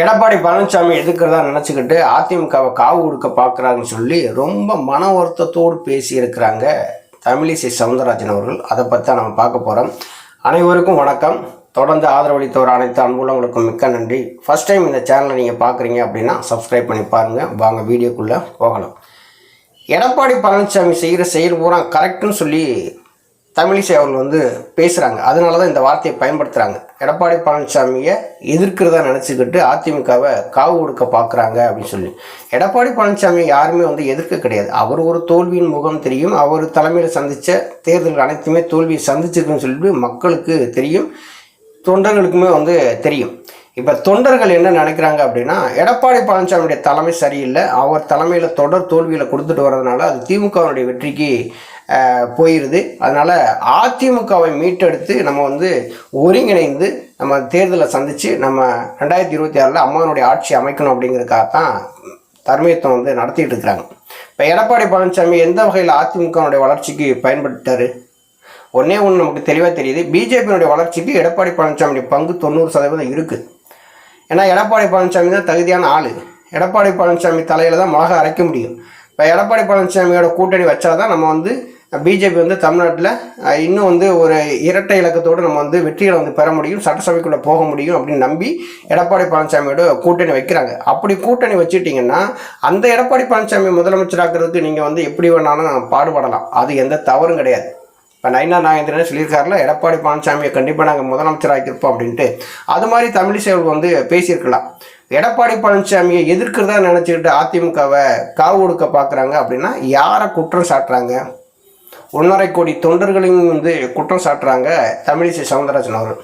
எடப்பாடி பழனிசாமி எதுக்குறதா நினச்சிக்கிட்டு அதிமுகவை காவு கொடுக்க பார்க்குறாங்கன்னு சொல்லி ரொம்ப மன வருத்தத்தோடு பேசியிருக்கிறாங்க தமிழிசை சவுந்தரராஜன் அவர்கள். அதை பற்றி தான் நம்ம பார்க்க போகிறோம் அனைவருக்கும் வணக்கம். தொடர்ந்து ஆதரவளித்தவர் அனைத்து அன்புள்ளவங்களுக்கும் மிக்க நன்றி. ஃபஸ்ட் டைம் இந்த சேனலை நீங்கள் பார்க்குறீங்க அப்படின்னா சப்ஸ்கிரைப் பண்ணி பாருங்கள் வாங்க வீடியோக்குள்ளே போகலாம். எடப்பாடி பழனிசாமி செய்கிற செயல் பூரா கரெக்டுன்னு சொல்லி தமிழிசை அவர்கள் வந்து பேசுகிறாங்க அதனால தான் இந்த வார்த்தையை பயன்படுத்துகிறாங்க எடப்பாடி பழனிசாமியை எதிர்க்கிறதா நினச்சிக்கிட்டு அதிமுகவை காவு கொடுக்க பார்க்குறாங்க அப்படின்னு சொல்லி. எடப்பாடி பழனிசாமி யாருமே வந்து எதிர்க்க கிடையாது. அவர் ஒரு தோல்வியின் முகம் தெரியும். அவர் தலைமையில் சந்தித்த தேர்தல்கள் அனைத்துமே தோல்வியை சந்திச்சிருக்குன்னு சொல்லிட்டு மக்களுக்கு தெரியும். தொண்டர்களுக்குமே வந்து தெரியும். இப்போ தொண்டர்கள் என்ன நினைக்கிறாங்க அப்படின்னா எடப்பாடி பழனிசாமியுடைய தலைமை சரியில்லை. அவர் தலைமையில் தொடர் தோல்வியில் கொடுத்துட்டு வர்றதுனால அது திமுகவினுடைய வெற்றிக்கு போயிடுது அதனால் அதிமுகவை மீட்டெடுத்து நம்ம வந்து ஒருங்கிணைந்து நம்ம தேர்தலை சந்தித்து நம்ம ரெண்டாயிரத்தி இருபத்தி ஆறில் அம்மாவனுடைய ஆட்சி அமைக்கணும் அப்படிங்கிறதுக்காக தான் தர்மயத்தம் வந்து நடத்திட்டு இருக்கிறாங்க. இப்போ எடப்பாடி பழனிசாமி எந்த வகையில் அதிமுகவுடைய வளர்ச்சிக்கு பயன்பட்டார்? ஒன்றே ஒன்று நமக்கு தெளிவாக தெரியுது. பிஜேபியினுடைய வளர்ச்சிக்கு எடப்பாடி பழனிசாமியுடைய பங்கு தொண்ணூறு சதவீதம் இருக்குது ஏன்னா எடப்பாடி பழனிசாமி தான் தகுதியான ஆள். எடப்பாடி பழனிசாமி தலையில் தான் மிளகா அரைக்க முடியும். இப்போ எடப்பாடி பழனிசாமியோட கூட்டணி வச்சாதான் நம்ம வந்து பிஜேபி வந்து தமிழ்நாட்டில் இன்னும் வந்து ஒரு இரட்டை இலக்கத்தோடு நம்ம வந்து வெற்றிகளை வந்து பெற முடியும் சட்டசபைக்குள்ளே போக முடியும் அப்படின்னு நம்பி எடப்பாடி பழனிசாமியோட கூட்டணி வைக்கிறாங்க. அப்படி கூட்டணி வச்சுட்டிங்கன்னா அந்த எடப்பாடி பழனிசாமி முதலமைச்சராக்கிறதுக்கு நீங்கள் வந்து எப்படி வேணாலும் பாடுபடலாம். அது எந்த தவறும் கிடையாது. இப்போ நைனா நாகேந்திரன் சொல்லியிருக்காருல எடப்பாடி பழனிசாமியை கண்டிப்பாக நாங்கள் முதலமைச்சர் ஆக்கியிருப்போம் அப்படின்ட்டு. அது மாதிரி தமிழிசை அவர்கள் வந்து பேசியிருக்கலாம். எடப்பாடி பழனிசாமியை எதிர்க்கிறதா நினச்சிக்கிட்டு அதிமுகவை காவு கொடுக்க பார்க்குறாங்க அப்படின்னா யாரை குற்றம் சாட்டுறாங்க? ஒன்றரை கோடி தொண்டர்களையும் வந்து குற்றம் சாட்டுறாங்க தமிழிசை சவுந்தரராஜன் அவர்கள்.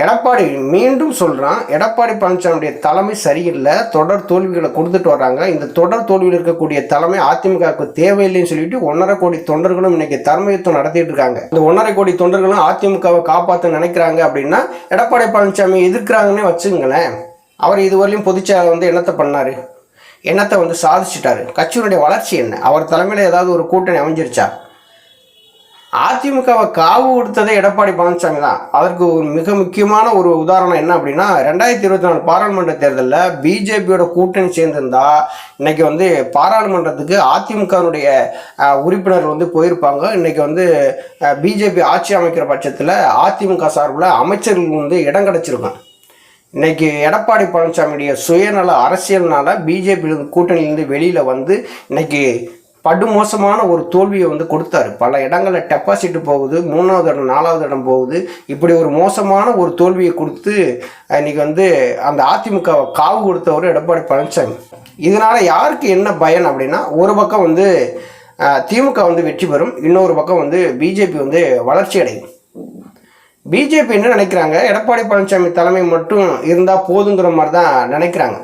எடப்பாடி மீண்டும் சொல்கிறான் எடப்பாடி பழனிசாமியுடைய தலைமை சரியில்லை தொடர் தோல்விகளை கொடுத்துட்டு வராங்க இந்த தொடர் தோல்வியில் இருக்கக்கூடிய தலைமை அதிமுகவுக்கு தேவையில்லைன்னு சொல்லிட்டு ஒன்றரை கோடி தொண்டர்களும் இன்னைக்கு தர்மயுத்தம் நடத்திட்டு இருக்காங்க. இந்த ஒன்றரை கோடி தொண்டர்களும் அதிமுகவை காப்பாற்ற நினைக்கிறாங்க அப்படின்னா எடப்பாடி பழனிசாமி எதிர்க்கிறாங்கன்னே வச்சுங்களேன் அவர் இதுவரையிலும் பொதுச்செயலாளர் வந்து என்னத்தை பண்ணார்? என்னத்தை வந்து சாதிச்சிட்டாரு? கட்சியினுடைய வளர்ச்சி என்ன? அவர் தலைமையில் ஏதாவது ஒரு கூட்டணி அமைஞ்சிருச்சா? அதிமுகவை காவு கொடுத்ததே எடப்பாடி பழனிசாமி தான். அதற்கு ஒரு மிக முக்கியமான ஒரு உதாரணம் என்ன அப்படின்னா ரெண்டாயிரத்தி இருபத்தி நாலு பாராளுமன்ற தேர்தலில் பிஜேபியோட கூட்டணி சேர்ந்திருந்தா இன்னைக்கு வந்து பாராளுமன்றத்துக்கு அதிமுகவினுடைய உறுப்பினர் வந்து போயிருப்பாங்க. இன்னைக்கு வந்து பிஜேபி ஆட்சி அமைக்கிற பட்சத்தில் அதிமுக சார்பில் அமைச்சர்கள் வந்து இடம் கிடச்சிருக்கும். இன்னைக்கு எடப்பாடி பழனிசாமியுடைய சுயநல அரசியல்னால பிஜேபி கூட்டணியிலேருந்து வெளியில் வந்து இன்னைக்கு படுமோசமான ஒரு தோல்வியை வந்து கொடுத்தாரு. பல இடங்களில் டெபாசிட் போகுது மூணாவது இடம் நாலாவது இடம் போகுது. இப்படி ஒரு மோசமான ஒரு தோல்வியை கொடுத்து இன்னைக்கு வந்து அந்த அதிமுகவை காவு கொடுத்தவர் எடப்பாடி பழனிசாமி. இதனால் யாருக்கு என்ன பயன் அப்படின்னா ஒரு பக்கம் வந்து திமுக வந்து வெற்றி பெறும் இன்னொரு பக்கம் வந்து பிஜேபி வந்து வளர்ச்சி அடையும். பிஜேபி என்ன நினைக்கிறாங்க? எடப்பாடி பழனிசாமி தலைமை மட்டும் இருந்தால் போதுங்கிற மாதிரி தான் நினைக்கிறாங்க.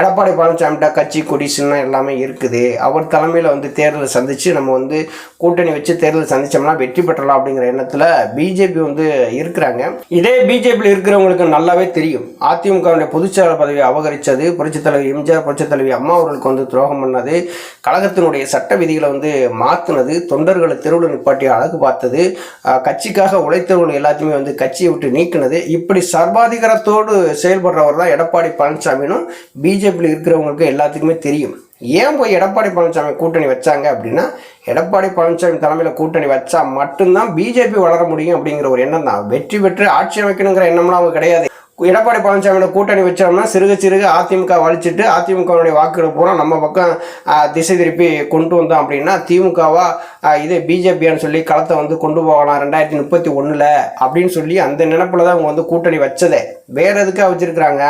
எடப்பாடி பழனிசாமிகிட்ட கட்சி கொடி சின்னம் எல்லாமே இருக்குது. அவர் தலைமையில் வந்து தேர்தலை சந்தித்து நம்ம வந்து கூட்டணி வச்சு தேர்தல் சந்தித்தோம்னா வெற்றி பெற்றலாம் அப்படிங்கிற எண்ணத்தில் பிஜேபி வந்து இருக்கிறாங்க. இதே பிஜேபியில் இருக்கிறவங்களுக்கு நல்லாவே தெரியும். அதிமுகவுடைய பொதுச்செயலாளர் பதவியை அபகரித்தது புரட்சித் தலைவர் எம்ஜிஆர் புரட்சித் தலைவி அம்மா அவர்களுக்கு வந்து துரோகம் பண்ணது கழகத்தினுடைய சட்ட விதிகளை வந்து மாற்றினது தொண்டர்களை தெருவில் நிப்பாட்டி அழகு பார்த்தது கட்சிக்காக உழைத்தவர்கள் எல்லாத்தையுமே வந்து கட்சியை விட்டு நீக்கினது. இப்படி சர்வாதிகாரத்தோடு செயல்படுறவர் தான் எடப்பாடி பழனிசாமினும் பிஜேபியில் இருக்கிறவங்களுக்கு எல்லாத்துக்குமே தெரியும். ஏன் போய் எடப்பாடி பழனிசாமி கூட்டணி வச்சாங்க அப்படின்னா எடப்பாடி பழனிசாமி தலைமையில் கூட்டணி வச்சா மட்டும்தான் பிஜேபி வளர முடியும் அப்படிங்கிற ஒரு எண்ணம் தான். வெற்றி பெற்று ஆட்சி அமைக்கணுங்கிற எண்ணம்லாம் அவங்க கிடையாது. எடப்பாடி பழனிசாமியோட கூட்டணி வச்சோம்னா சிறுக சிறுக அதிமுக வலிச்சிட்டு அதிமுகவுடைய வாக்குகள் பூரா நம்ம பக்கம் திசை திருப்பி கொண்டு வந்தோம் அப்படின்னா திமுகவா இதே இது பிஜேபியான்னு சொல்லி களத்தை வந்து கொண்டு போகலாம் ரெண்டாயிரத்தி முப்பத்தி ஒன்றில் அப்படின்னு சொல்லி அந்த நினப்பில் தான் அவங்க வந்து கூட்டணி வச்சதே. வேற எதுக்காக வச்சிருக்கிறாங்க?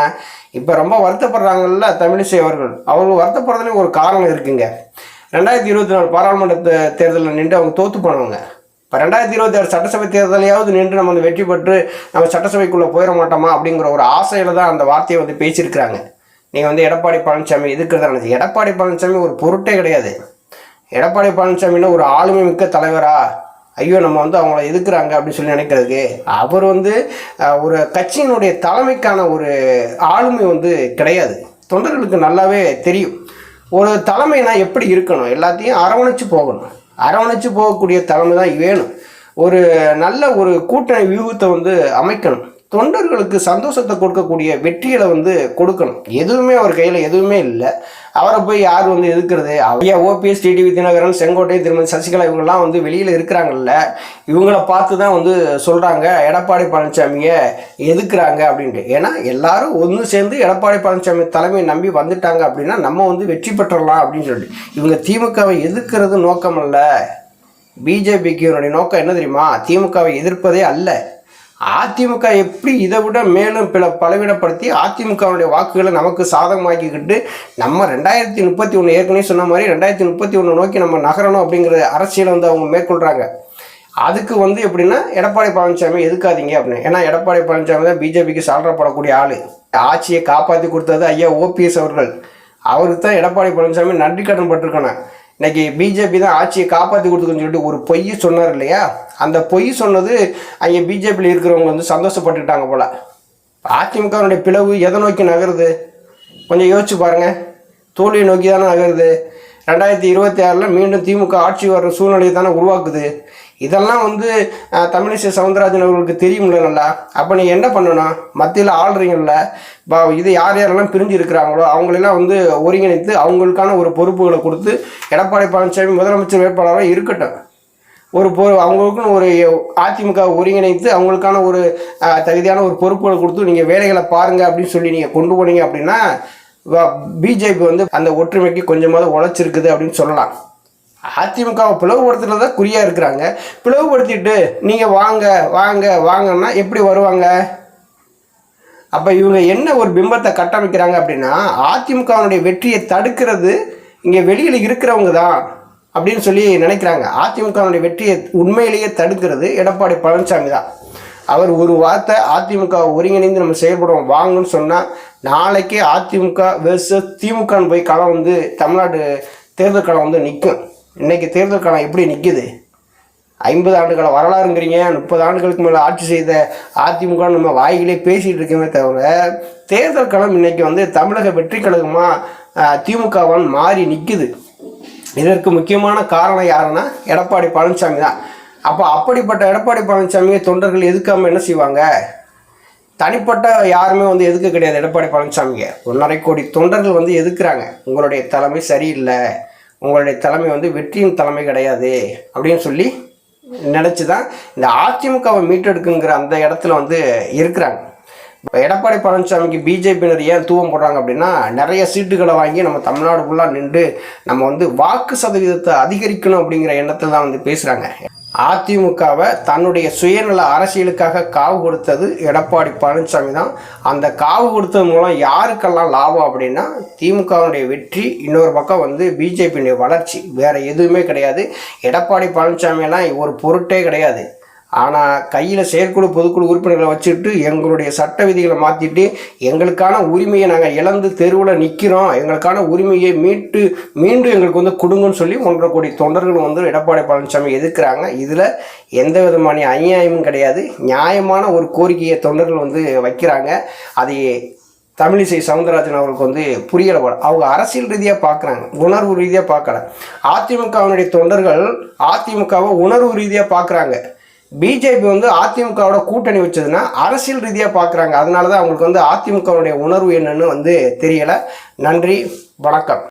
இப்போ ரொம்ப வருத்தப்படுறாங்கல்ல தமிழிசை அவர்கள். அவங்க வருத்தப்படுறதுலேயும் ஒரு காரணம் இருக்குங்க. ரெண்டாயிரத்தி இருபத்தி நாலு பாராளுமன்ற தேர்தலில் நின்று அவங்க தோற்று போனவங்க. இப்போ ரெண்டாயிரத்தி இருபத்தி ஆறு சட்டசபை தேர்தலையாவது நின்று நம்ம வந்து வெற்றி பெற்று நம்ம சட்டசபைக்குள்ளே போயிட மாட்டோமா அப்படிங்கிற ஒரு ஆசையில் தான் அந்த வார்த்தையை வந்து பேசியிருக்கிறாங்க. நீங்கள் வந்து எடப்பாடி பழனிசாமி எதிர்க்கிறதா நினச்சி எடப்பாடி பழனிசாமி ஒரு பொருட்டே கிடையாது. எடப்பாடி பழனிசாமின்னு ஒரு ஆளுமை மிக்க தலைவரா? ஐயோ நம்ம வந்து அவங்கள எதுக்குறாங்க அப்படின்னு சொல்லி நினைக்கிறதுக்கு அவர் வந்து ஒரு கட்சியினுடைய தலைமைக்கான ஒரு ஆளுமை வந்து கிடையாது. தொண்டர்களுக்கு நல்லாவே தெரியும். ஒரு தலைமைனா எப்படி இருக்கணும்? எல்லாத்தையும் அரவணைச்சு போகணும். அரவணைச்சு போகக்கூடிய தலைமை தான் வேணும். ஒரு நல்ல ஒரு கூட்டணி வியூகத்தை வந்து அமைக்கணும். தொண்டர்களுக்கு சந்தோஷத்தை கொடுக்கக்கூடிய வெற்றிகளை வந்து கொடுக்கணும். எதுவுமே அவர் கையில் எதுவுமே இல்லை. அவரை போய் யார் வந்து எதுக்குறது ஐயா ஓபிஎஸ் டிடிவி தினகரன் செங்கோட்டை திருமதி சசிகலா இவங்கெல்லாம் வந்து வெளியில் இருக்கிறாங்கல்ல. இவங்கள பார்த்து தான் வந்து சொல்கிறாங்க எடப்பாடி பழனிசாமியை எதுக்குறாங்க அப்படின்ட்டு. ஏன்னா எல்லாரும் ஒன்று சேர்ந்து எடப்பாடி பழனிசாமி தலைமையை நம்பி வந்துட்டாங்க அப்படின்னா நம்ம வந்து வெற்றி பெற்றலாம் அப்படின்னு சொல்லிட்டு. இவங்க திமுகவை எதிர்க்கிறது நோக்கம் அல்ல. பிஜேபிக்கு இவருடைய நோக்கம் என்ன தெரியுமா? திமுகவை எதிர்ப்பதே அல்ல. அதிமுக எப்படி இதை விட மேலும் பல பலவீனப்படுத்தி அதிமுகவுடைய வாக்குகளை நமக்கு சாதகமாக்கிக்கிட்டு நம்ம ரெண்டாயிரத்தி முப்பத்தி ஒன்று ஏற்கனவே சொன்ன மாதிரி ரெண்டாயிரத்தி முப்பத்தி ஒன்று நோக்கி நம்ம நகரணும் அப்படிங்கிற அரசியலை வந்து அவங்க மேற்கொள்கிறாங்க அதுக்கு வந்து எப்படின்னா எடப்பாடி பழனிசாமி எதுக்காதீங்க அப்படின்னு. ஏன்னா எடப்பாடி பழனிசாமி தான் பிஜேபிக்கு சால்றப்படக்கூடிய ஆள். ஆட்சியை காப்பாற்றி கொடுத்தது ஐயா ஓபிஎஸ் அவர்கள். அவருக்கு தான் எடப்பாடி பழனிசாமி நன்றி கடன் பட்டிருக்கணும். இன்னைக்கு பிஜேபி தான் ஆட்சியை காப்பாற்றி கொடுத்துக்கணும்னு சொல்லிட்டு ஒரு பொய் சொன்னார் இல்லையா? அந்த பொய் சொன்னது அங்கே பிஜேபியில் இருக்கிறவங்க வந்து சந்தோஷப்பட்டுட்டாங்க போல. அதிமுகவுடைய பிளவு எதை நோக்கி நகருது? கொஞ்சம் யோசிச்சு பாருங்கள் தோல்வியை நோக்கி தானே நகருது. ரெண்டாயிரத்தி இருபத்தி ஆறில் மீண்டும் திமுக ஆட்சி வர்ற சூழ்நிலையை தானே உருவாக்குது. இதெல்லாம் வந்து தமிழிசை சவுந்தரராஜன் அவர்களுக்கு தெரியும்ல நல்லா? அப்போ நீ என்ன பண்ணணும்? மத்தியில் ஆள்றீங்கள இது யார் யாரெல்லாம் பிரிஞ்சு இருக்கிறாங்களோ அவங்களெல்லாம் வந்து ஒருங்கிணைத்து அவங்களுக்கான ஒரு பொறுப்புகளை கொடுத்து எடப்பாடி பழனிசாமி முதலமைச்சர் வேட்பாளராக இருக்கட்டும். ஒரு பொ அவங்களுக்குன்னு ஒரு அதிமுக ஒருங்கிணைத்து அவங்களுக்கான ஒரு தகுதியான ஒரு பொறுப்புகளை கொடுத்து நீங்கள் வேலைகளை பாருங்கள் அப்படின்னு சொல்லி நீங்கள் கொண்டு போனீங்க அப்படின்னா பிஜேபி வந்து அந்த ஒற்றுமைக்கு கொஞ்சமாவது உழைச்சிருக்குது அப்படின்னு சொல்லலாம். அதிமுகவை பிளவுபடுத்துறது தான் குறியாக இருக்கிறாங்க. பிளவுபடுத்திட்டு நீங்கள் வாங்க வாங்க வாங்கன்னா எப்படி வருவாங்க? அப்போ இவங்க என்ன ஒரு பிம்பத்தை கட்டமைக்கிறாங்க அப்படின்னா அதிமுகவினுடைய வெற்றியை தடுக்கிறது இங்கே வெளியில் இருக்கிறவங்க தான் அப்படின்னு சொல்லி நினைக்கிறாங்க. அதிமுகவினுடைய வெற்றியை உண்மையிலேயே தடுக்கிறது எடப்பாடி பழனிசாமி தான். அவர் ஒரு வார்த்தை அதிமுக ஒருங்கிணைந்து நம்ம செயல்படுவோம் வாங்கன்னு சொன்னால் நாளைக்கே அதிமுக வெர்சஸ் திமுகன்னு போய் களம் வந்து தமிழ்நாடு தேர்தல் களம் வந்து நிற்கும் இன்றைக்கி தேர்தல் களம் எப்படி நிற்கிது ஐம்பது ஆண்டுகளை வரலாறுங்கிறீங்க முப்பது ஆண்டுகளுக்கு மேலே ஆட்சி செய்த அதிமுக நம்ம வாயிலே பேசிகிட்டு இருக்கோமே தவிர தேர்தல் களம் இன்றைக்கி வந்து தமிழக வெற்றி கழகமாக திமுகவான் மாறி நிற்குது இதற்கு முக்கியமான காரணம் யாருன்னா எடப்பாடி பழனிசாமி தான். அப்போ அப்படிப்பட்ட எடப்பாடி பழனிசாமியை தொண்டர்கள் எதுக்காமல் என்ன செய்வாங்க? தனிப்பட்ட யாருமே வந்து எதுக்க கிடையாது எடப்பாடி பழனிசாமியை. ஒன்றரை கோடி தொண்டர்கள் வந்து எதுக்குறாங்க? உங்களுடைய தலைமை சரியில்லை. உங்களுடைய தலைமை வந்து வெற்றியின் தலைமை கிடையாது. அப்படின்னு சொல்லி நினச்சி தான் இந்த அதிமுகவை மீட்டெடுக்குங்கிற அந்த இடத்துல வந்து இருக்கிறாங்க. இப்போ எடப்பாடி பழனிசாமிக்கு பிஜேபியினர் ஏன் தூவம் போடுறாங்க அப்படின்னா நிறைய சீட்டுகளை வாங்கி நம்ம தமிழ்நாடு ஃபுல்லாக நின்று நம்ம வந்து வாக்கு சதவீதத்தை அதிகரிக்கணும் அப்படிங்கிற எண்ணத்தில் தான் வந்து பேசுகிறாங்க அதிமுகவை தன்னுடைய சுயநல அரசியலுக்காக காவு கொடுத்தது எடப்பாடி பழனிசாமி தான். அந்த காவு கொடுத்தது மூலம் யாருக்கெல்லாம் லாபம் அப்படின்னா திமுகவுடைய வெற்றி இன்னொரு பக்கம் வந்து பிஜேபியினுடைய வளர்ச்சி. வேறு எதுவுமே கிடையாது. எடப்பாடி பழனிசாமியெல்லாம் ஒரு பொருட்டே கிடையாது. ஆனால் கையில் செயற்குழு பொதுக்குழு உறுப்பினர்களை வச்சுட்டு எங்களுடைய சட்ட விதிகளை மாற்றிட்டு எங்களுக்கான உரிமையை நாங்கள் இழந்து தெருவில் நிற்கிறோம் எங்களுக்கான உரிமையை மீட்டு மீண்டும் எங்களுக்கு வந்து கொடுங்கன்னு சொல்லி ஒன்றரை கோடி தொண்டர்கள் வந்து எடப்பாடி பழனிசாமி எதிர்க்கிறாங்க. இதில் எந்த விதமான அநியாயமும் கிடையாது. நியாயமான ஒரு கோரிக்கையை தொண்டர்கள் வந்து வைக்கிறாங்க. அதை தமிழிசை சவுந்தரராஜன் அவர்களுக்கு வந்து புரியலை அவங்க அரசியல் ரீதியாக பார்க்குறாங்க உணர்வு ரீதியாக பார்க்கல அதிமுகவினுடைய தொண்டர்கள் அதிமுகவை உணர்வு ரீதியாக பார்க்குறாங்க பிஜேபி வந்து அதிமுகவோட கூட்டணி வச்சதுன்னா அரசியல் ரீதியாக பார்க்குறாங்க அதனால தான் அவங்களுக்கு வந்து அதிமுகவுடைய உணர்வு என்னன்னு வந்து தெரியலை. நன்றி. வணக்கம்.